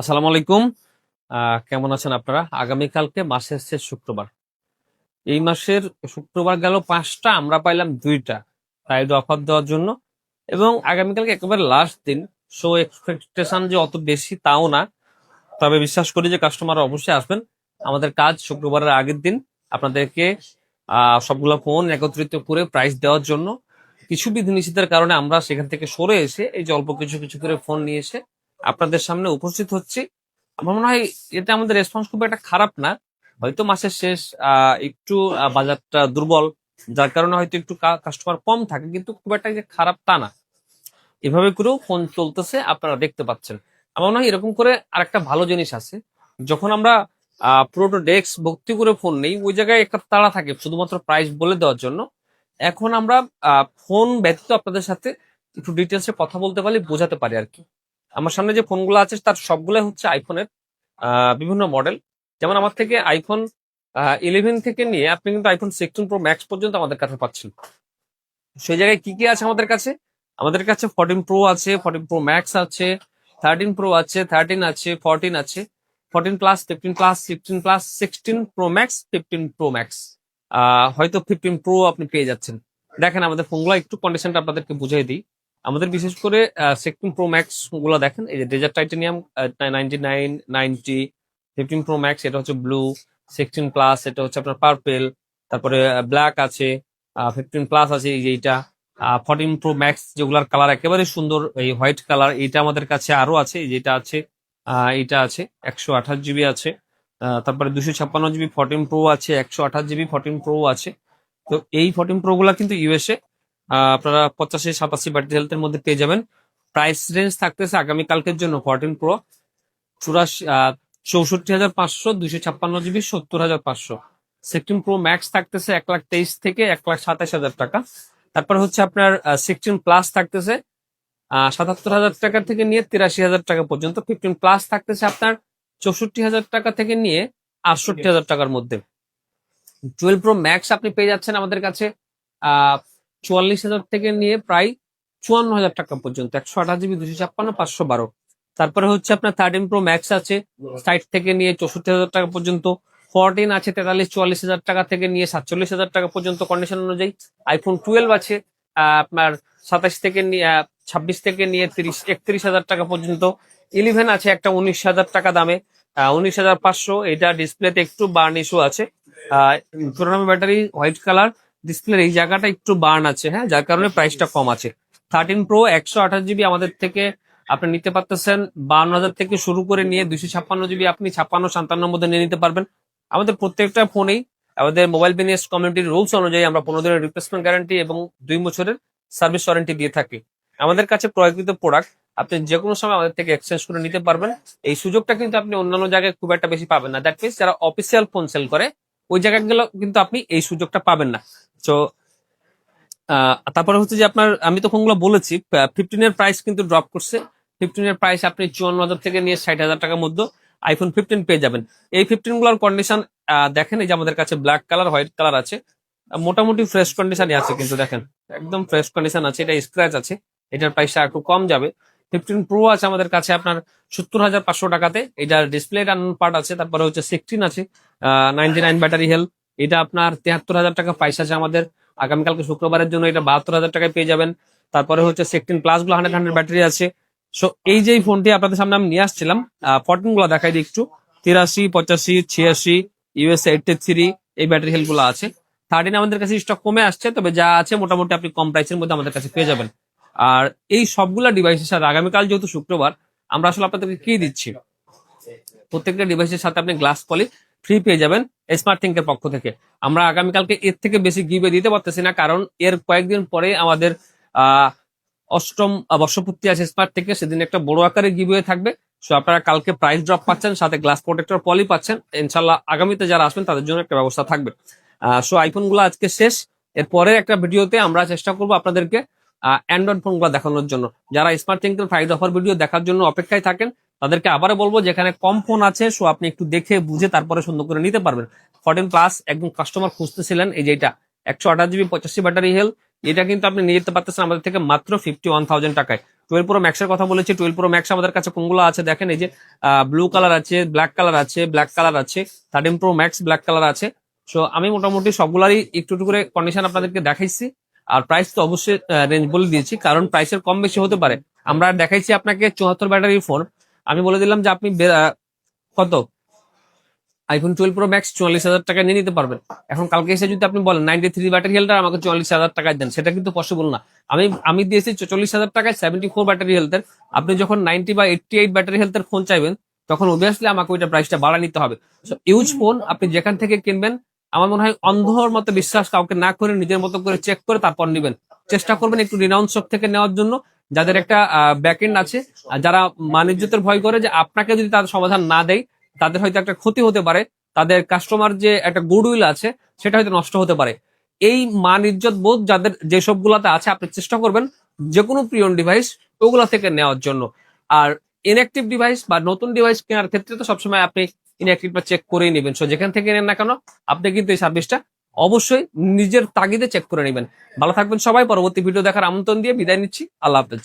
আসসালামু আলাইকুম। কেমন আছেন আপনারা? আগামীকালকে মাসের শেষ শুক্রবার। এই মাসের শুক্রবার গেল পাঁচটা, আমরা পাইলাম দুইটা। প্রাইড অফার দেওয়ার জন্য। এবং আগামীকালকে একেবারে লাস্ট দিন। শো এক্সপেকটেশন যে অত বেশি তাও না। তবে বিশ্বাস করি যে কাস্টমার অবশ্যই আসবেন। আমাদের কাজ শুক্রবারের আগের দিন। আপনাদেরকে সবগুলো ফোন একত্রিত করে প্রাইস দেওয়ার জন্য। কিছু বিধিনিষেধের কারণে আমরা সেখান থেকে সরে এসে এই যে অল্প কিছু কিছু করে ফোন নিয়ে এসে আপনাদের সামনে উপস্থিত হচ্ছি। আমার মনে হয় এটা আমাদের রেসপন্স খুব একটা খারাপ না। হয়তো মাসের শেষ একটু বাজারটা দুর্বল, যার কারণে হয়তো একটু কাস্টমার কম থাকে, কিন্তু খুব একটা যে খারাপ তা না। এভাবে করেও ফোন চলতেছে, আপনারা দেখতে পাচ্ছেন। আমার মনে হয় এরকম করে আরেকটা ভালো জিনিস আছে। যখন আমরা পুরোটা ডেস্ক ভর্তি করে ফোন নেই, ওই জায়গায় একটা তাড়া থাকে, শুধুমাত্র প্রাইস বলে দেওয়ার জন্য। এখন আমরা ফোন ব্যতীত আপনাদের সাথে একটু ডিটেলসে কথা বলতে পারি, বোঝাতে পারি আর কি। আমার সামনে যে ফোনগুলো আছে, তার সবগুলাই হচ্ছে আইফোনের বিভিন্ন মডেল যেমন আমার থেকে আইফোন ইলেভেন থেকে নিয়ে আপনি কিন্তু আইফোন সিক্সটিন প্রো ম্যাক্স পর্যন্ত আমাদের কাছে পাচ্ছেন। সেই জায়গায় কি কি আছে আমাদের কাছে? আমাদের কাছে ফোরটিন প্রো আছে ফোরটিন প্রো ম্যাক্স আছে থার্টিন প্রো আছে থার্টিন আছে ফোরটিন আছে। Fourteen plus fifteen plus fifteen plus sixteen pro max fifteen pro max হয়তো ফিফটিন প্রো আপনি পেয়ে যাচ্ছেন। দেখেন আমাদের ফোনগুলো, একটু কন্ডিশনটা আপনাদেরকে বুঝিয়ে দিই। আমাদের বিশেষ করে সিক্সটিন প্রো ম্যাক্সগুলো দেখেন, এই যে desert titanium ninety nine fifteen pro max এটা হচ্ছে ব্লু সিক্সটিন প্লাস এটা হচ্ছে আপনার পার্পেল তারপরে ব্ল্যাক আছে ফিফটিন প্লাস আছে এই যে এইটা ফোরটিন প্রো ম্যাক্স যেগুলার কালার একেবারে সুন্দর, এই হোয়াইট কালার এইটা আমাদের কাছে আরও আছে যেটা আছে এইটা আছে, একশো আঠাশ জিবি আছে তারপরে দুশো ছাপ্পান্ন জিবি ফোরটিন প্রো আছে, একশো আঠাশ জিবি ফর্টিন প্রো আছে। তো এই ফর্টিন প্রো গুলা কিন্তু ইউএসএ আপনারা পঁচাশি, সাতাশি ব্যাটারি হেলথের মধ্যে পেয়ে যাবেন। প্রাইস রেঞ্জ থাকতেছে আগামী কালকের জন্য ফোরটিন প্রো চুরাশি চৌষট্টি হাজার পাঁচশো, দুইশো ছাপ্পান্ন জিবি সত্তর হাজার পাঁচশো। সিক্সটিন প্রো ম্যাক্স থাকতেছে এক লাখ তেইশ থেকে এক লাখ সাতাশ হাজার টাকা। তারপর হচ্ছে আপনার সিক্সটিন প্লাস থাকতেছে সাতাত্তর হাজার টাকা থেকে নিয়ে তিরাশি হাজার টাকা পর্যন্ত। ফিফটিন প্লাস থাকতেছে আপনার চৌষট্টি হাজার টাকা থেকে নিয়ে আটষট্টি হাজার টাকার মধ্যে। টুয়েলভ প্রো ম্যাক্স আপনি পেয়ে যাচ্ছেন আমাদের কাছে চুয়াল্লিশ হাজার থেকে নিয়ে প্রায় চুয়ান্ন হাজার টাকা পর্যন্ত, একশো আঠাশ জিবি, দুশো ছাপ্পান্ন, পাঁচশো বারো। তারপরে হচ্ছে আপনার থার্টিন প্রো ম্যাক্স আছে সাইট থেকে নিয়ে চৌষট্টি হাজার টাকা পর্যন্ত ফোরটিন আছে, তেতাল্লিশ, চুয়াল্লিশ হাজার টাকা থেকে নিয়ে সাতচল্লিশ হাজার টাকা পর্যন্ত কন্ডিশন অনুযায়ী। আইফোন টুয়েলভ আছে আপনার সাতাশ থেকে নিয়ে ছাব্বিশ থেকে নিয়ে তিরিশ, একত্রিশ হাজার টাকা পর্যন্ত। ইলেভেন আছে একটা উনিশ হাজার টাকা দামে উনিশ হাজার পাঁচশো। এটা ডিসপ্লেতে একটু বার্ন ইস্যু আছে। ব্যাটারি হোয়াইট কালার ডিসপ্লের এই জায়গাটা একটু বার্ন আছে হ্যাঁ? যার কারণে প্রাইসটা কম আছে। থার্টিন প্রো একশো আঠাশ জিবি আমাদের থেকে আপনি নিতে পারতেছেন। বান্ন হাজার থেকে শুরু করে নিয়ে দুইশো ছাপ্পান্ন জিবি আপনি ছাপ্পান্ন সাতান্নর মধ্যে নিয়ে নিতে পারবেন। আমাদের প্রত্যেকটা ফোনেই আমাদের মোবাইল বিজনেস কমিউনিটির রুলস অনুযায়ী আমরা পনেরো দিনের রিপ্লেসমেন্ট গ্যারান্টি এবং দুই বছরের সার্ভিস ওয়ারেন্টি দিয়ে থাকি। আমাদের কাছে ক্রয়কৃত প্রোডাক্ট আপনি যে কোনো সময় আমাদের থেকে এক্সচেঞ্জ করে নিতে পারবেন। এই সুযোগটা কিন্তু আপনি অন্যান্য জায়গায় খুব একটা বেশি পাবেন না। দ্যাট মিনস যারা অফিসিয়াল ফোন সেল করে ওই জায়গাগুলো কিন্তু আপনি এই সুযোগটা পাবেন না। তো তারপরে হচ্ছে যে আপনার, আমি তো ফোনগুলো বলেছি ফিফটিন এর প্রাইস কিন্তু ড্রপ করছে। ফিফটিন এর প্রাইস আপনি চুয়ান্ন হাজার থেকে নিয়ে ষাট হাজার টাকার মধ্যে আইফোন ফিফটিন পেয়ে যাবেন। এই ফিফটিনগুলোর কন্ডিশন দেখেন, এই যে আমাদের কাছে ব্ল্যাক কালার হোয়াইট কালার আছে। মোটামুটি ফ্রেশ কন্ডিশনই আছে কিন্তু দেখেন, একদম ফ্রেশ কন্ডিশন আছে, এটা স্ক্র্যাচ আছে, এটার প্রাইসটা একটু কম যাবে। ফিফটিন প্রো আছে আমাদের কাছে আপনার সত্তর হাজার পাঁচশো টাকাতে, এটার ডিসপ্লে রান পার্ট আছে, তারপরে হচ্ছে সিক্সটিন আছে। নাইনটি নাইন ব্যাটারি হেলথ এটা আপনার তেহাত্তর হাজার টাকা প্রাইস আছে আমাদের। আগামীকালকে শুক্রবারের জন্য এটা বাহাত্তর হাজার টাকায় পেয়ে যাবেন। তারপরে হচ্ছে সিক্সটিন প্লাসগুলো হান্ড্রেড হান্ড্রেড ব্যাটারি আছে। সো এই যে ফোনটি আপনাদের সামনে আমি নিয়ে আসছিলাম ফোরটিনগুলো দেখাই দিই একটু। তিরাশি, পঁচাশি, ছিয়াশি ইউএস এইটটি থ্রি এই ব্যাটারি হেলথগুলো আছে। থার্টিন আমাদের কাছে স্টক কমে আসছে, তবে যা আছে মোটামুটি আপনি কম প্রাইসের মধ্যে আমাদের কাছে পেয়ে যাবেন। আর এই সবগুলা ডিভাইসের সাথে আগামীকাল যেহেতু শুক্রবার, আমরা আসলে আপনাদেরকে কি দিচ্ছি? প্রত্যেকটা ডিভাইসের সাথে আপনি গ্লাস পলি ফ্রি পেয়ে যাবেন স্মার্ট থিঙ্কের পক্ষ থেকে। আমরা আগামীকালকে এর থেকে বেশি গিভে দিতে পারতেছি না, কারণ এর কয়েকদিন পরে আমাদের অষ্টম বর্ষপূর্তি আছে স্মার্ট থেকে সেদিন একটা বড় আকারে গিভওয়ে থাকবে। সো আপনারা কালকে প্রাইস ড্রপ পাচ্ছেন, সাথে গ্লাস প্রোটেক্টর পলি পাচ্ছেন। ইনশাল্লাহ আগামীতে যারা আসবেন, তাদের জন্য একটা ব্যবস্থা থাকবে। সো আইফোনগুলো আজকে শেষ। এর পরের একটা ভিডিওতে আমরা চেষ্টা করব আপনাদেরকে অ্যান্ড্রয়েড ফোনগুলো দেখানোর জন্য। যারা স্মার্ট থিঙ্কের প্রাইস অফার ভিডিও দেখার জন্য অপেক্ষায় থাকেন, তাদেরকে আবারও বলব, যেখানে কম ফোন আছে সো আপনি একটু দেখে বুঝে তারপরে সুন্দর করে নিতে পারবেন। ফোরটিন প্লাস একদম কাস্টমার খুঁজতেছিলেন, এই যে এটা, একশো আঠাশ জিবি পঁচাশি ব্যাটারি হেল এটা কিন্তু আপনি নিয়ে যেতে পারতেছেন আমাদের থেকে মাত্র ফিফটি ওয়ান থাউজেন্ড টাকায়। টুয়েলভ প্রো ম্যাক্সের কথা বলেছি টুয়েলভ প্রো ম্যাক্স আমাদের কাছে কোনগুলো আছে দেখেন, এই যে ব্লু কালার আছে ব্ল্যাক কালার আছে ব্ল্যাক কালার আছে thirteen pro max black colour আছে। সো আমি মোটামুটি সবগুলারই একটু একটু করে কন্ডিশন আপনাদেরকে দেখাইছি। আর প্রাইস তো অবশ্যই রেঞ্জ বলে দিয়েছি, কারণ প্রাইসের কম বেশি হতে পারে। আমরা দেখাইছি আপনাকে চুয়াত্তর ব্যাটারি ফোন আমি বলে দিলাম যে আপনি কত? আইফোন টুয়েলভ প্রো ম্যাক্স চুয়াল্লিশ হাজার টাকা নিয়ে নিতে পারবেন। এখন কালকে এসে যদি আপনি বলেন নাইনটি থ্রি ব্যাটারি হেলথ আমাকে চুয়াল্লিশ হাজার টাকায় দেন, সেটা কিন্তু পসিবল না। আমি আমি দিয়েছি চল্লিশ হাজার টাকায় সেভেন্টি ফোর ব্যাটারি হেলথের আপনি যখন নাইনটি বা এইটটি এইট ব্যাটারি হেলথের ফোন চাইবেন, তখন অবভিয়াসলি আমাকে ওইটা প্রাইসটা বাড়া নিতে হবে। ইউজ ফোন আপনি যেখান থেকে কিনবেন আমার মনে হয় অন্ধর মতো বিশ্বাস কাউকে না করে, নিজের মতো করে চেক করে তারপর নেবেন। চেষ্টা করবেন একটু রিনাউন্স থেকে নেওয়ার জন্য। যাদের একটা ব্যাকএন্ড আছে যারা মানিজ্যতের ভয় করে যে আপনাকে যদি তাদের সমাধান না দেয় তাদের হয়তো একটা ক্ষতি হতে পারে। তাদের কাস্টমার যে একটা গুডউইল আছে, সেটা হয়তো নষ্ট হতে পারে। এই মান ইজ্জত বোধ যাদের যেসব গুলাতে আছে, আপনি চেষ্টা করবেন যে কোনো প্রিয়ন ডিভাইস ওগুলা থেকে নেওয়ার জন্য। আর ইনঅ্যাক্টিভ ডিভাইস বা নতুন ডিভাইস কেনার ক্ষেত্রে তো সবসময় আপনি ইনঅ্যাক্টিভটা চেক করেই নেবেন। সো যেখান থেকে নেন না কেন, আপনি কিন্তু এই সার্ভিসটা অবশ্যই নিজের তাগিদে চেক করে নেবেন। ভালো থাকবেন সবাই, পরবর্তী ভিডিও দেখার আমন্ত্রণ দিয়ে বিদায় নিচ্ছি। আল্লাহ হাফেজ।